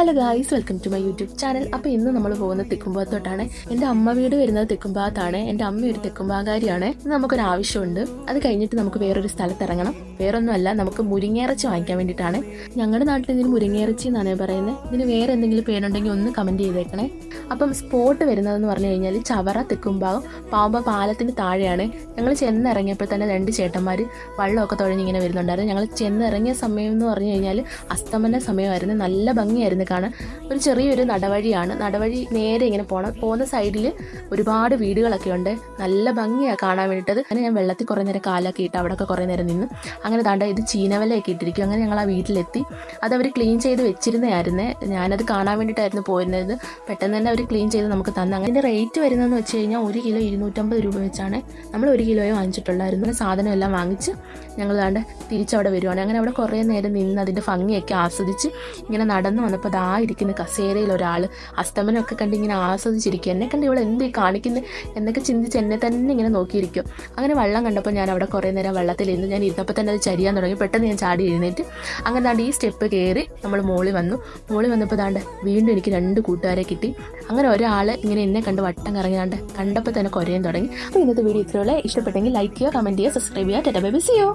Hello guys welcome to my YouTube channel അപ്പോൾ ഇന്ന് നമ്മൾ പോകുന്നത് തെക്കുംഭാഗത്തോട്ടാണ്. എന്റെ അമ്മ വീട് വരുന്നത് തെക്കുംഭാഗത്താണ്. എന്റെ അമ്മ ഒരു തെക്കുംഭാഗാരിയാണ് നമുക്കൊരു ആവശ്യമുണ്ട്. അത് കഴിഞ്ഞിട്ട് നമുക്ക് വേറൊരു സ്ഥലത്ത് ഇറങ്ങണം വേറൊന്നുമല്ല നമുക്ക് മുരിങ്ങയിറച്ചി വാങ്ങിക്കാൻ വേണ്ടിയിട്ടാണ്. ഞങ്ങളുടെ നാട്ടിൽ ഇതിന് മുരിങ്ങയിറച്ചി എന്നാണ് പറയുന്നത്. ഇതിന് വേറെ എന്തെങ്കിലും പേരുണ്ടെങ്കിൽ ഒന്ന് കമന്റ് ചെയ്തേക്കണേ. അപ്പം സ്പോട്ട് വരുന്നതെന്ന് പറഞ്ഞു കഴിഞ്ഞാൽ ചവറ തെക്കുംഭാഗം പാമ്പ പാലത്തിന് താഴെയാണ്. ഞങ്ങൾ ചെന്നിറങ്ങിയപ്പോൾ തന്നെ രണ്ട് ചേട്ടന്മാർ വള്ളമൊക്കെ തുഴഞ്ഞിങ്ങനെ വരുന്നുണ്ടായിരുന്നു. ഞങ്ങൾ ചെന്നിറങ്ങിയ സമയം എന്ന് പറഞ്ഞു കഴിഞ്ഞാൽ അസ്തമന സമയമായിരുന്നു. നല്ല ഭംഗിയായിരുന്നു. കാണാൻ ഒരു ചെറിയൊരു നടവഴിയാണ്. നടവഴി നേരെ ഇങ്ങനെ പോകണം പോകുന്ന സൈഡിൽ ഒരുപാട് വീടുകളൊക്കെ ഉണ്ട്. നല്ല ഭംഗിയാണ് കാണാൻ വേണ്ടിയിട്ടത് അങ്ങനെ ഞാൻ വെള്ളത്തിൽ കുറേ നേരം കാലൊക്കെ ഇട്ട് അവിടെയൊക്കെ കുറേ നേരം നിന്ന് അങ്ങനെ താണ്ട ഇത് ചീനവലയൊക്കെ ഇട്ടിരിക്കും. അങ്ങനെ ഞങ്ങൾ ആ വീട്ടിലെത്തി. അത് അവർ ക്ലീൻ ചെയ്ത് വെച്ചിരുന്നതായിരുന്നേ. ഞാനത് കാണാൻ വേണ്ടിയിട്ടായിരുന്നു പോയിരുന്നത്. പെട്ടെന്ന് തന്നെ അവർ ക്ലീൻ ചെയ്ത് നമുക്ക് തന്നു. അങ്ങനെ റേറ്റ് വരുന്നതെന്ന് വെച്ച് കഴിഞ്ഞാൽ ഒരു കിലോ ഇരുന്നൂറ്റമ്പത് രൂപ വെച്ചാണ് നമ്മൾ ഒരു കിലോയെ വാങ്ങിച്ചിട്ടുള്ളായിരുന്നു. സാധനം എല്ലാം വാങ്ങിച്ച് ഞങ്ങൾ താണ്ട് തിരിച്ചവിടെ വരുവാണ്. അങ്ങനെ അവിടെ കുറേ നേരം നിന്ന് അതിന്റെ ഭംഗിയൊക്കെ ആസ്വദിച്ച് ഇങ്ങനെ നടന്നു വന്നപ്പോൾ ദാ ഇരിക്കുന്ന കസേരയിൽ ഒരാൾ അസ്തമനമൊക്കെ കണ്ട് ഇങ്ങനെ ആസ്വദിച്ചിരിക്കും. എന്നെ കണ്ട് ഇവിടെ എന്ത് കാണിക്കുന്നു? എന്നൊക്കെ ചിന്തിച്ച് എന്നെ തന്നെ ഇങ്ങനെ നോക്കിയിരിക്കും. അങ്ങനെ വെള്ളം കണ്ടപ്പോൾ ഞാൻ അവിടെ കുറേ നേരം വെള്ളത്തിൽ വെള്ളത്തിലിരുന്ന്. ഞാൻ ഇരുന്നപ്പോൾ തന്നെ അത് ചരിയാൻ തുടങ്ങി. പെട്ടെന്ന് ഞാൻ ചാടി എഴുന്നേറ്റ് അങ്ങനെ ദാണ്ട് ഈ സ്റ്റെപ്പ് കയറി നമ്മൾ മോളിൽ വന്നു. മോളിൽ വന്നപ്പോൾ ദാണ്ട് വീണ്ടും എനിക്ക് രണ്ട് കൂട്ടുകാരെ കിട്ടി. അങ്ങനെ ഒരാൾ ഇങ്ങനെ എന്നെ കണ്ട് വട്ടം കറങ്ങിയാണ്ട് കണ്ടപ്പോൾ തന്നെ കുറയാൻ തുടങ്ങി. അപ്പോൾ ഇന്നത്തെ വീഡിയോ ഇത്രയുള്ള ഇഷ്ടപ്പെട്ടെങ്കിൽ ലൈക്ക് ചെയ്യുക കമന്റ് ചെയ്യുക സബ്സ്ക്രൈബ് ചെയ്യുക. ടെറ്റ ബൈ സിയോ